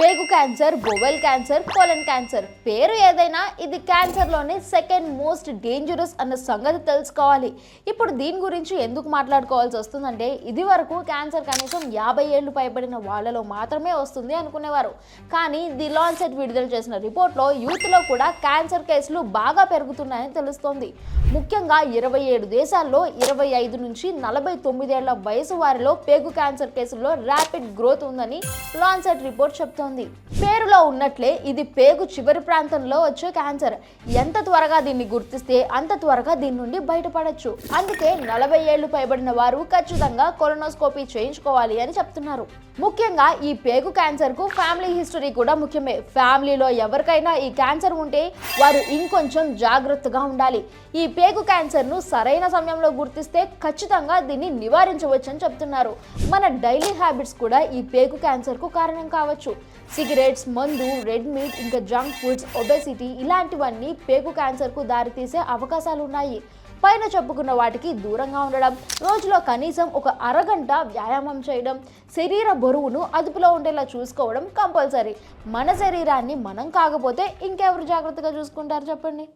పేగు cancer bowel cancer colon cancer. పేరు ఏదైనా ఇది క్యాన్సర్లోనే సెకండ్ మోస్ట్ డేంజరస్ అన్న సంగతి తెలుసుకోవాలి. ఇప్పుడు దీని గురించి ఎందుకు మాట్లాడుకోవాల్సి వస్తుందంటే ఇది వరకు క్యాన్సర్ కనీసం యాభై ఏళ్ళు పైబడిన వాళ్ళలో మాత్రమే వస్తుంది అనుకునేవారు. కానీ ది లాన్సెట్ విడుదల చేసిన రిపోర్ట్లో యూత్లో కూడా క్యాన్సర్ కేసులు బాగా పెరుగుతున్నాయని తెలుస్తోంది. ముఖ్యంగా ఇరవై ఏడు దేశాల్లో ఇరవై ఐదు నుంచి నలభై తొమ్మిదేళ్ళ వయసు వారిలో పేగు క్యాన్సర్ కేసుల్లో ర్యాపిడ్ గ్రోత్ ఉందని లాన్సెట్ రిపోర్ట్ చెప్తోంది. ఉంది పేరులో ఉన్నట్లే ఇది పేగు చివరి ప్రాంతంలో వచ్చే క్యాన్సర్. ఎంత త్వరగా దీన్ని గుర్తిస్తే అంత త్వరగా దీని నుండి బయటపడచ్చు. అందుకే నలభై ఏళ్ళు పైబడిన వారు ఖచ్చితంగా కొలనోస్కోపీ చేయించుకోవాలి అని చెప్తున్నారు. ముఖ్యంగా ఈ పేగు క్యాన్సర్కు ఫ్యామిలీ హిస్టరీ కూడా ముఖ్యమే. ఫ్యామిలీలో ఎవరికైనా ఈ క్యాన్సర్ ఉంటే వారు ఇంకొంచెం జాగ్రత్తగా ఉండాలి. ఈ పేగు క్యాన్సర్ను సరైన సమయంలో గుర్తిస్తే ఖచ్చితంగా దీన్ని నివారించవచ్చని చెప్తున్నారు. మన డైలీ హ్యాబిట్స్ కూడా ఈ పేగు క్యాన్సర్కు కారణం కావచ్చు. సిగరెట్స్ మందు రెడ్ మీట్ ఇంకా జంక్ ఫుడ్స్ ఒబెసిటీ ఇలాంటివన్నీ పేగు క్యాన్సర్కు దారితీసే అవకాశాలు ఉన్నాయి పైన చెప్పుకున్న వాటికి దూరంగా ఉండడం రోజులో కనీసం ఒక అరగంట వ్యాయామం చేయడం శరీర బరువును అదుపులో ఉండేలా చూసుకోవడం కంపల్సరీ. మన శరీరాన్ని మనం కాకపోతే ఇంకెవరు జాగ్రత్తగా చూసుకుంటారు చెప్పండి?